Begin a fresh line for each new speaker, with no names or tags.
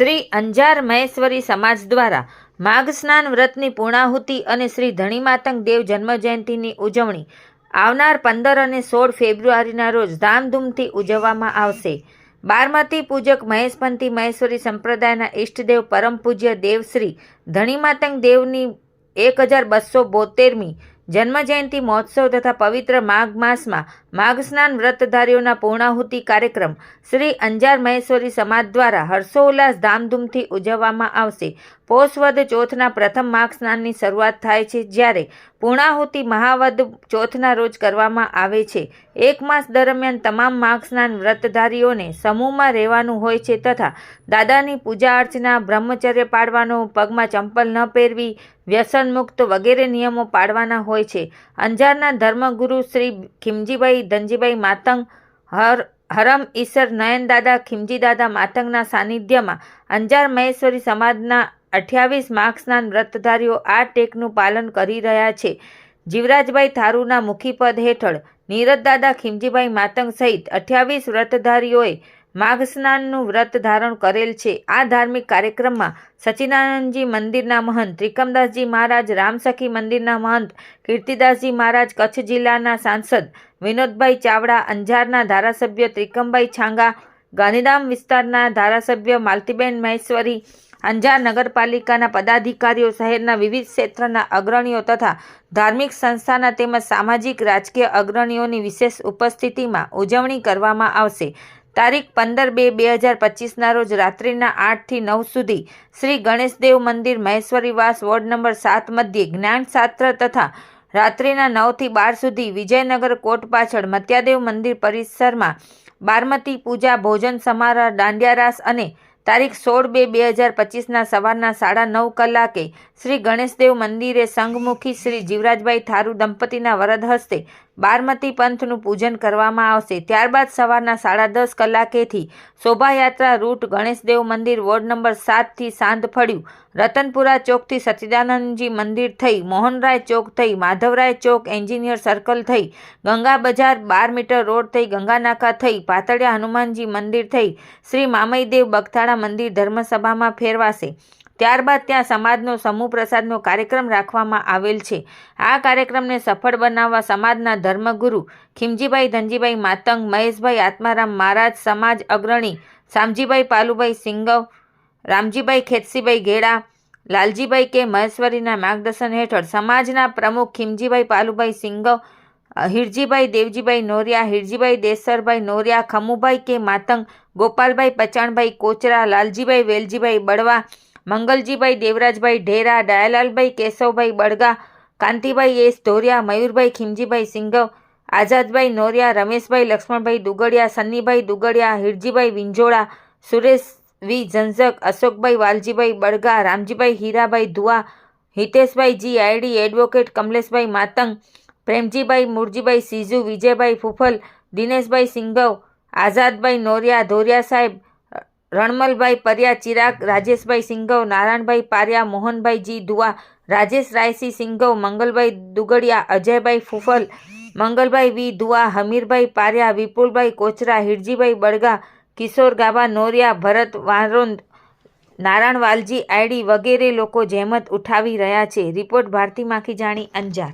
શ્રી અંજાર મહેશ્વરી સમાજ દ્વારા માઘ સ્નાન વ્રતની પૂર્ણાહુતિ અને શ્રી ધણીમાતંગ દેવ જન્મજયંતિની ઉજવણી આવનાર પંદર અને સોળ ફેબ્રુઆરીના રોજ ધામધૂમથી ઉજવવામાં આવશે. બારમતી પૂજક મહેશપંથી મહેશ્વરી સંપ્રદાયના ઈષ્ટદેવ પરમ પૂજ્ય દેવશ્રી ધણીમાતંગ દેવની એક હજાર બસો બોતેરમી જન્મજયંતિ, મહોત્સવ તથા પવિત્ર માઘ માસમાં માઘ સ્નાન વ્રતધારીઓના પૂર્ણાહુતિ કાર્યક્રમ શ્રી અંજાર મહેશ્વરી સમાજ દ્વારા હર્ષોલ્લાસ ધામધૂમથી ઉજવવામાં આવશે. પોષવદ ચોથના પ્રથમ માઘ સ્નાનની શરૂઆત થાય છે, જ્યારે પૂર્ણાહુતિ મહાવદ ચોથના રોજ કરવામાં આવે છે. એક માસ દરમિયાન તમામ માઘ સ્નાન વ્રતધારીઓને સમૂહમાં રહેવાનું હોય છે તથા દાદાની પૂજા અર્ચના, બ્રહ્મચર્ય પાળવાનો, પગમાં ચંપલ ન પહેરવી, વ્યસન મુક્ત વગેરે નિયમો પાળવાના હોય છે. અંજારના ધર્મગુરુ શ્રી ખીમજીભાઈ ધનજીભાઈ માતંગ, હર, હરમ ઈશ્વર નયનદાદા ખીમજીદાદા માતંગના સાનિધ્યમાં અંજાર મહેશ્વરી સમાજના અઠ્યાવીસ માર્ક્સના વ્રતધારીઓ આ ટેકનું પાલન કરી રહ્યા છે. જીવરાજભાઈ થારુના મુખીપદ હેઠળ નીરજદાદા ખીમજીભાઈ માતંગ સહિત અઠ્યાવીસ વ્રતધારીઓએ માઘ સ્નાનનું વ્રત ધારણ કરેલ છે. આ ધાર્મિક કાર્યક્રમમાં સચિદાનંદજી મંદિરના મહંત, ત્રિકમદાસજી મહારાજ, રામસખી મંદિરના મહંત, કીર્તિદાસજી મહારાજ, કચ્છ જિલ્લાના સાંસદ વિનોદભાઈ ચાવડા, અંજારના ધારાસભ્ય ત્રિકમભાઈ છાંગા ગાંધીધામ વિસ્તારના ધારાસભ્ય માલતીબેન મહેશ્વરી, અંજાર નગરપાલિકાના પદાધિકારીઓ શહેરના વિવિધ ક્ષેત્રના અગ્રણીઓ તથા ધાર્મિક સંસ્થાના તેમજ સામાજિક રાજકીય અગ્રણીઓની વિશેષ ઉપસ્થિતિમાં ઉજવણી કરવામાં આવશે. તારીખ પંદર બે બે હજાર પચીસના રોજ રાત્રિના આઠથી નવ સુધી શ્રી ગણેશદેવ મંદિર મહેશ્વરીવાસ વોર્ડ નંબર સાત મધ્યે જ્ઞાનશાસ્ત્ર તથા રાત્રિના નવથી બાર સુધી વિજયનગર કોટ પાછળ મત્યાદેવ મંદિર પરિસરમાં બારમતી પૂજા ભોજન સમારોહ દાંડિયા રાસ અને તારીખ સોળ બે બે હજાર પચીસના સવારના સાડા નવ કલાકે શ્રી ગણેશદેવ મંદિરે સંઘમુખી શ્રી જીવરાજભાઈ થારુ દંપતીના વરદ હસ્તે બારમતી પંથનું પૂજન કરવામાં આવશે. ત્યારબાદ સવારના સાડા દસ કલાકેથી શોભાયાત્રા રૂટ ગણેશદેવ મંદિર વોર્ડ નંબર સાતથી સાંજ ફળ્યું. રતનપુરા ચોકથી સચ્ચિદાનંદજી મંદિર થઈ, મોહનરાય ચોક થઈ, માધવરાય ચોક એન્જિનિયર સર્કલ થઈ, ગંગા બજાર બાર મીટર રોડ થઈ, ગંગાનાકા થઈ, પાતળિયા હનુમાનજી મંદિર થઈ, શ્રી મામઈદેવ બગથાણા મંદિર ધર્મસભામાં ફેરવાશે. ત્યારબાદ ત્યાં સમાજનો સમૂહ પ્રસાદનો કાર્યક્રમ રાખવામાં આવેલ છે. આ કાર્યક્રમને સફળ બનાવવા સમાજના ધર્મગુરુ ખીમજીભાઈ ધનજીભાઈ માતંગ, મહેશભાઈ આત્મારામ મહારાજ, સમાજ અગ્રણી શામજીભાઈ પાલુભાઈ સિંગવ રામજીભાઈ ખેતસીભાઈ ઘેડા લાલજીભાઈ કે મહેશ્વરીના માર્ગદર્શન હેઠળ સમાજના પ્રમુખ Khimjibhai Palubhai સિંગવ Hirjibhai, Devjibhai Noriya, Hirjibhai Desarbhai Noriya, Khamubhai K Matang, Gopalbhai Pachanbhai Kochara, Laljibhai Veljibhai Balva, Mangaljibhai Devrajbhai Dhera, Dayalalbhai Keshavbhai Balga, Kantibhai S Dhoriya, Mayurbhai Khimjibhai Singhav, Azadbhai Noriya, Rameshbhai Laxmanbhai Dugadiya, Sunnybhai Dugadiya, Hirjibhai Vinjoda, Suresh V Jhanjhak, Ashokbhai Valjibhai Balga, Ramjibhai Hirabhai Dhua, Hiteshbhai જી ID, advocate Kamleshbhai Matang Premjibhai Murjibhai Sijhu Vijaybhai Fufal, Dineshbhai Singhav, Azadbhai Noriya, Dhoriya સાહેબ, રણમલભાઈ પરિયા, ચિરાગ, રાજેશભાઈ સિંઘવ, નારાયણભાઈ પારિયા, મોહનભાઈ જી દુઆ, Rajesh રાયસી સિંઘવ, Mangalbhai દુગડિયા, Ajaybhai Fufal, Mangalbhai V Dua, Hamirbhai Pariya, Vipulbhai કોચરા, Hirjibhai Balga, Kishor Gaba Noriya, Bharat Varond, Narayan Valji, ID વગેરે લોકો જહેમત ઉઠાવી રહ્યા છે. Report Bharati માખી જાણી અંજાર.